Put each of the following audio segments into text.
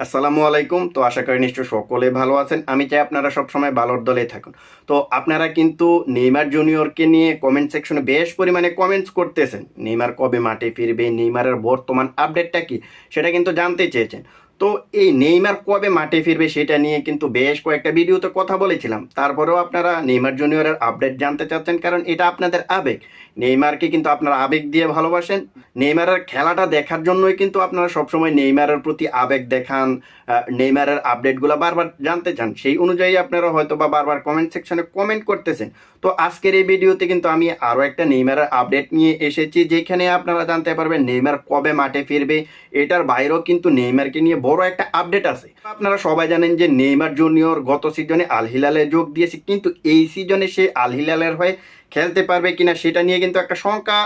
আসসালামু আলাইকুম। তো আশা করি নিশ্চয় সকলে ভালো আছেন। আমি চাই আপনারা সবসময় ভালোর দলে থাকুন। তো আপনারা কিন্তু নেইমার জুনিয়রকে নিয়ে কমেন্ট সেকশনে বেশ পরিমাণে কমেন্টস করতেছেন। নেইমার কবে মাঠে ফিরবে? নেইমারের বর্তমান আপডেটটা কি? সেটা কিন্তু জানতে চেয়েছেন। তো এই নেইমার কবে মাঠে ফিরবে সেটা নিয়ে কিন্তু বেশ কয়েকটা ভিডিওতে কথা বলেছিলাম। তারপরেও আপনারা নেইমার জুনিয়রের আপডেট জানতে চাচ্ছেন কারণ এটা আপনাদের আবেগ। নেইমারকে কিন্তু আপনারা আবেগ দিয়ে ভালোবাসেন। নেইমারের খেলাটা দেখার জন্যই কিন্তু আপনারা সবসময় নেইমারের প্রতি আবেগ দেখান নেইমারের আপডেটগুলো বারবার জানতে চান। সেই অনুযায়ী আপনারা হয়তো বা বারবার কমেন্ট সেকশনে কমেন্ট করতেছেন। তো আজকের এই ভিডিওতে কিন্তু আমি আরও একটা নেইমারের আপডেট নিয়ে এসেছি, যেখানে আপনারা জানতে পারবেন নেইমার কবে মাঠে ফিরবে। এটার বাইরেও কিন্তু নেইমারকে নিয়ে বড় একটা আপডেট আছে। আপনারা সবাই জানেন যে নেইমার জুনিয়র গত সিজনে আল হিলালে যোগ দিয়েছে, কিন্তু এই সিজনে সে আল হিলালের হয়ে খেলতে পারবে কিনা সেটা নিয়ে কিন্তু একটা শঙ্কা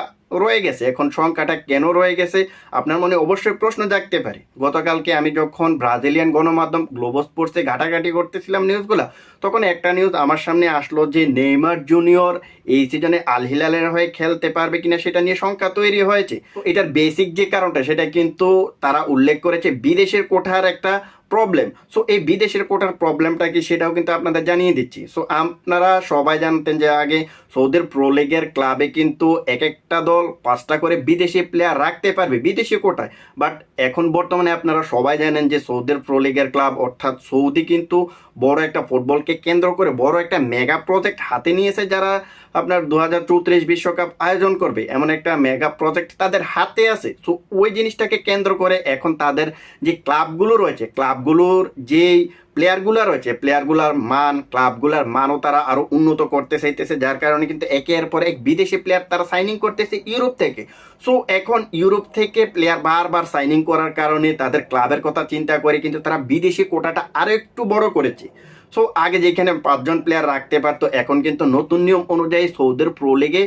রয়ে গেছে। এখন সংখ্যাটা কেন রয়ে গেছে? আপনার মনে অবশ্যই প্রশ্ন জাগতে পারে। গতকালকে আমি যখন ব্রাজিলিয়ান গণমাধ্যম গ্লোবো স্পোর্টসে ঘাটাঘাটি করতেছিলাম নিউজগুলো, তখন একটা নিউজ আমার সামনে আসলো যে নেইমার জুনিয়র এই সিজনে আল হিলালের হয়ে খেলতে পারবে কিনা সেটা নিয়ে শঙ্কা তৈরি হয়েছে। এটার বেসিক যে কারণটা, সেটা কিন্তু তারা উল্লেখ করেছে বিদেশের কোঠার একটা প্রবলেম সো এই বিদেশের কোটার প্রবলেমটা কি সেটাও কিন্তু আপনাদের জানিয়ে দিচ্ছি। সো আপনারা সবাই জানতেন যে আগে সৌদির প্রো লিগের ক্লাবে কিন্তু এক একটা দল পাঁচটা করে বিদেশি প্লেয়ার রাখতে পারবে, বিদেশি কোটায়। বাট এখন বর্তমানে আপনারা সবাই জানেন যে সৌদির প্রো লিগের ক্লাব অর্থাৎ সৌদি কিন্তু বড় একটা ফুটবলকে কেন্দ্র করে বড় একটা মেগা প্রজেক্ট হাতে নিয়েছে যারা আপনার দু হাজার চৌত্রিশ বিশ্বকাপ আয়োজন করবে। এমন একটা মেগা প্রজেক্ট তাদের হাতে আছে। সো ওই জিনিসটাকে কেন্দ্র করে এখন তাদের যে ক্লাবগুলো রয়েছে ক্লাবগুলোর যেই প্লেয়ারগুলো রয়েছে প্লেয়ারগুলোর মান ক্লাবগুলোর মানও তারা আরও উন্নত করতে চাইতেছে। যার কারণে কিন্তু একের পর এক বিদেশি প্লেয়ার তারা সাইনিং করতেছে ইউরোপ থেকে। সো এখন ইউরোপ থেকে প্লেয়ার বারবার সাইনিং করার কারণে তাদের ক্লাবের কথা চিন্তা করে কিন্তু তারা বিদেশি কোটাটা আরও একটু বড় করেছে। সো আগে যেখানে পাঁচজন প্লেয়ার রাখতে পারতো, এখন কিন্তু নতুন নিয়ম অনুযায়ী সৌদের প্রো লিগে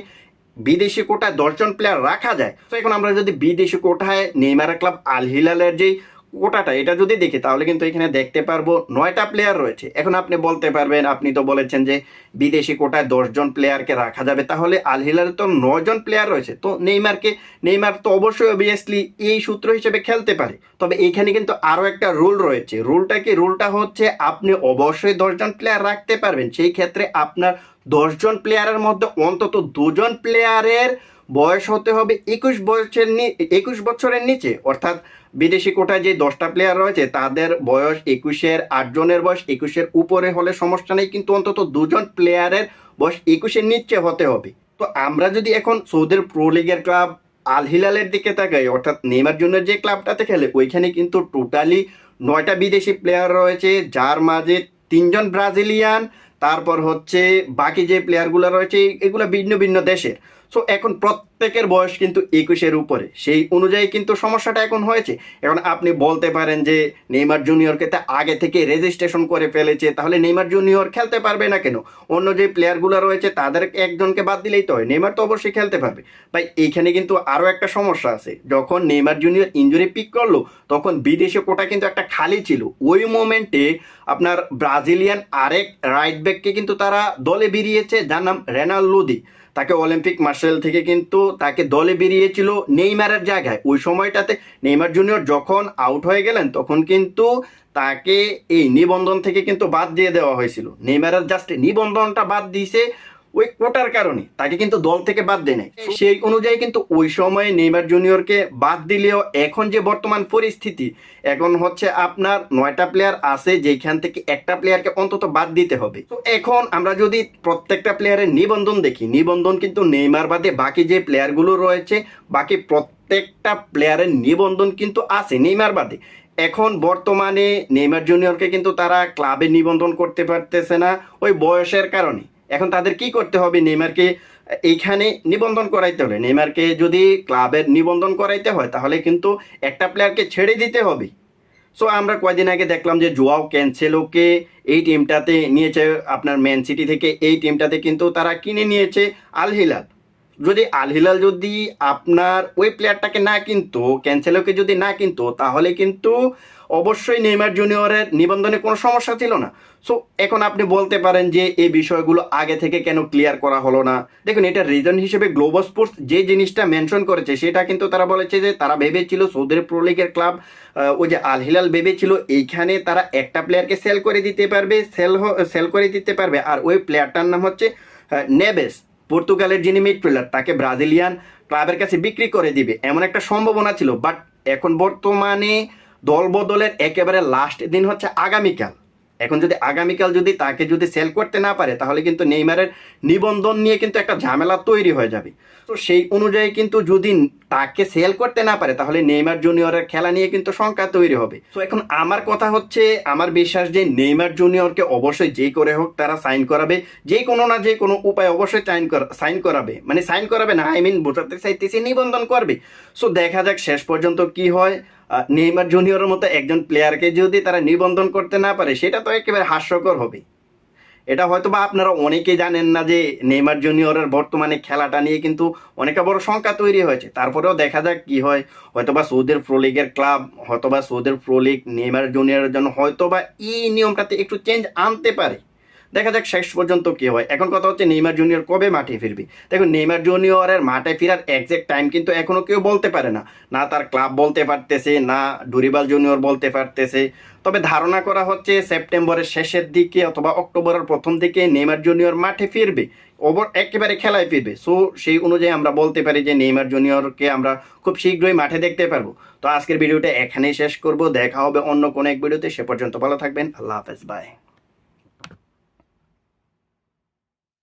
বিদেশি কোটায় দশজন প্লেয়ার রাখা যায়। তো এখন আমরা যদি বিদেশি কোটায় নেইমারা ক্লাব আল হিলালের যেই কোটাটা এটা যদি দেখি, তাহলে কিন্তু এখানে দেখতে পারব নয়টা প্লেয়ার রয়েছে। এখন আপনি বলতে পারবেন, আপনি তো বলেছেন যে বিদেশি কোটায় দশজন প্লেয়ারকে রাখা যাবে। তাহলে আল হিলালে তো নয়জন প্লেয়ার রয়েছে। তো নেইমারকে, নেইমার তো অবশ্যই অবভিয়াসলি এই সূত্র হিসেবে খেলতে পারে। তবে এইখানে কিন্তু আরও একটা রুল রয়েছে। রুলটা কি? রুলটা হচ্ছে আপনি অবশ্যই দশজন প্লেয়ার রাখতে পারবেন। সেই ক্ষেত্রে আপনার দশজন প্লেয়ারের মধ্যে অন্তত দুজন প্লেয়ারের বয়স হতে হবে একুশ নি- একুশ বছরের নিচে। অর্থাৎ বিদেশি কোটায় যে দশটা প্লেয়ার রয়েছে, তাদের বয়স একুশের আটজনের বয়স, একুশের উপরে হলে সমস্যা নেই, কিন্তু অন্তত দুজন প্লেয়ারের বয়স একুশের নিচে হতে হবে। তো আমরা যদি এখন সৌদের প্রো লিগের ক্লাব আল হিলালের দিকে তাকাই, অর্থাৎ নেইমার জন্য যে ক্লাবটাতে খেলে, ওইখানে কিন্তু টোটালি নয়টা বিদেশি প্লেয়ার রয়েছে, যার মাঝে তিনজন ব্রাজিলিয়ান তারপর হচ্ছে বাকি যে প্লেয়ারগুলো রয়েছে, এগুলো ভিন্ন ভিন্ন দেশের। সো এখন প্রত্যেকের বয়স কিন্তু একুশের উপরে। সেই অনুযায়ী কিন্তু সমস্যাটা এখন হয়েছে। এখন আপনি বলতে পারেন যে নেইমার জুনিয়রকে তা আগে থেকে রেজিস্ট্রেশন করে ফেলেছে, তাহলে নেইমার জুনিয়র খেলতে পারবে না কেন? অন্য যে প্লেয়ারগুলো রয়েছে, তাদের একজনকে বাদ দিলেই তো হয়। নেইমার তো অবশ্যই খেলতে পারবে। ভাই, এইখানে কিন্তু আরও একটা সমস্যা আছে। যখন নেইমার জুনিয়র ইঞ্জুরি পিক করল, তখন বিদেশে কোটা কিন্তু একটা খালি ছিল। ওই মোমেন্টে আপনার ব্রাজিলিয়ান আরেক রাইট ব্যাককে কিন্তু তারা দলে বেরিয়েছে, যার নাম রেনাল লোদি। তাকে অলিম্পিক মার্শাল থেকে কিন্তু তাকে দলে বেরিয়েছিল নেইমারের জায়গায়। ওই সময়টাতে নেইমার জুনিয়র যখন আউট হয়ে গেলেন, তখন কিন্তু তাকে এই নিবন্ধন থেকে কিন্তু বাদ দিয়ে দেওয়া হয়েছিল। নেইমারের জাস্ট নিবন্ধনটা বাদ দিয়েছে ওই কোটার কারণে। তাকে কিন্তু দল থেকে বাদ দেয় সেই অনুযায়ী কিন্তু ওই সময়ে নেইমার জুনিয়রকে বাদ দিলেও এখন যে বর্তমান পরিস্থিতি এখন হচ্ছে আপনার নয়টা প্লেয়ার আছে যেখান থেকে একটা প্লেয়ারকে অন্তত বাদ দিতে হবে। তো এখন আমরা যদি প্রত্যেকটা প্লেয়ারের নিবন্ধন দেখি নিবন্ধন কিন্তু নেইমার বাদে বাকি যে প্লেয়ারগুলো রয়েছে বাকি প্রত্যেকটা প্লেয়ারের নিবন্ধন কিন্তু আছে নেইমার বাদে। এখন বর্তমানে নেইমার জুনিয়রকে কিন্তু তারা ক্লাবে নিবন্ধন করতে পারতেছে না ওই বয়সের কারণে। এখন তাদের কি করতে হবে? নেইমারকে এইখানে নিবন্ধন করাইতে হলে নেইমারকে যদি ক্লাবের নিবন্ধন করাইতে হয়, তাহলে কিন্তু একটা প্লেয়ারকে ছেড়ে দিতে হবে। সো আমরা কয়দিন আগে দেখলাম যে জোয়াও ক্যান্সেলোকে এই টিমটাতে নিয়েছে। আপনার ম্যান সিটি থেকে এই টিমটাতে কিন্তু তারা কিনে নিয়েছে আল হিলাল। যদি আল হিলাল যদি আপনার ওই প্লেয়ারটাকে না কিনতো, ক্যান্সেলোকে যদি না কিনতো, তাহলে কিন্তু অবশ্যই নেইমার জুনিয়রের নিবন্ধনে কোনো সমস্যা ছিল না। সো এখন আপনি বলতে পারেন যে এই বিষয়গুলো আগে থেকে কেন ক্লিয়ার করা হলো না? দেখুন, এটা রিজন হিসেবে গ্লোবাল স্পোর্টস যে জিনিসটা মেনশন করেছে, সেটা কিন্তু তারা বলেছে যে তারা ভেবেছিল সৌদি প্রো ক্লাব ওই যে আল হিলাল ভেবেছিল এইখানে তারা একটা প্লেয়ারকে সেল করে দিতে পারবে সেল সেল করে দিতে পারবে। আর ওই প্লেয়ারটার নাম হচ্ছে নেবেস পর্তুগালের যিনি মিডফিল্ডার তাকে ব্রাজিলিয়ান ক্লাবের কাছে বিক্রি করে দিবে। এমন একটা সম্ভাবনা ছিল। বাট এখন বর্তমানে দল বদলের একেবারে লাস্ট দিন হচ্ছে আগামীকাল। এখন যদি আগামীকাল যদি তাকে যদি সেল করতে না পারে, তাহলে কিন্তু নেইমারের নিবন্ধন নিয়ে কিন্তু একটা ঝামেলা তৈরি হয়ে যাবে। তো সেই অনুযায়ী কিন্তু যদি তাকে সেল করতে না পারে, তাহলে নেইমার জুনিয়রের খেলা নিয়ে কিন্তু শঙ্কা তৈরি হবে। তো এখন আমার কথা হচ্ছে, আমার বিশ্বাস যে নেইমার জুনিয়রকে অবশ্যই যে করে হোক তারা সাইন করাবে। যে কোনো না যে কোনো উপায় অবশ্যই সাইন সাইন করাবে। মানে সাইন করাবে না আই মিন বোঝাতে চাইতেছি, নিবন্ধন করবে। সো দেখা যাক শেষ পর্যন্ত কি হয়। নেইমার জুনিয়রের মতো একজন প্লেয়ারকে যদি তারা নিবন্ধন করতে না পারে, সেটা তো একেবারে হাস্যকর হবে। এটা হয়তো বা আপনারা অনেকেই জানেন না যে নেইমার জুনিয়রের বর্তমানে খেলাটা নিয়ে কিন্তু অনেকটা বড় শঙ্কা তৈরি হয়েছে। তারপরেও দেখা যাক কি হয়। হয়তোবা সৌদের প্রো লিগের ক্লাব হয়তোবা সৌদের প্রো লিগ নেইমার জুনিয়রের জন্য হয়তোবা এই নিয়মটাতে একটু চেঞ্জ আনতে পারে। দেখা যাক শেষ পর্যন্ত কি হয়। এখন কথা হচ্ছে নেইমার জুনিয়র কবে মাঠে ফিরবে। দেখুন, নেইমার জুনিয়রের মাঠে ফেরার একজ্যাক্ট টাইম কিন্তু এখনও কেউ বলতে পারে না। না তার ক্লাব বলতে পারতেছে, না ডুরিবাল জুনিয়র বলতে পারতেছে। তবে ধারণা করা হচ্ছে সেপ্টেম্বরের শেষের দিকে অথবা অক্টোবরের প্রথম দিকে নেইমার জুনিয়র মাঠে ফিরবে। ওভার একেবারে খেলায় ফিরবে। সো সেই অনুযায়ী আমরা বলতে পারি যে নেইমার জুনিয়রকে আমরা খুব শীঘ্রই মাঠে দেখতে পারব। তো আজকের ভিডিওটা এখানেই শেষ করব। দেখা হবে অন্য কোনো এক ভিডিওতে। সে পর্যন্ত ভালো থাকবেন। আল্লাহ হাফেজ। বাই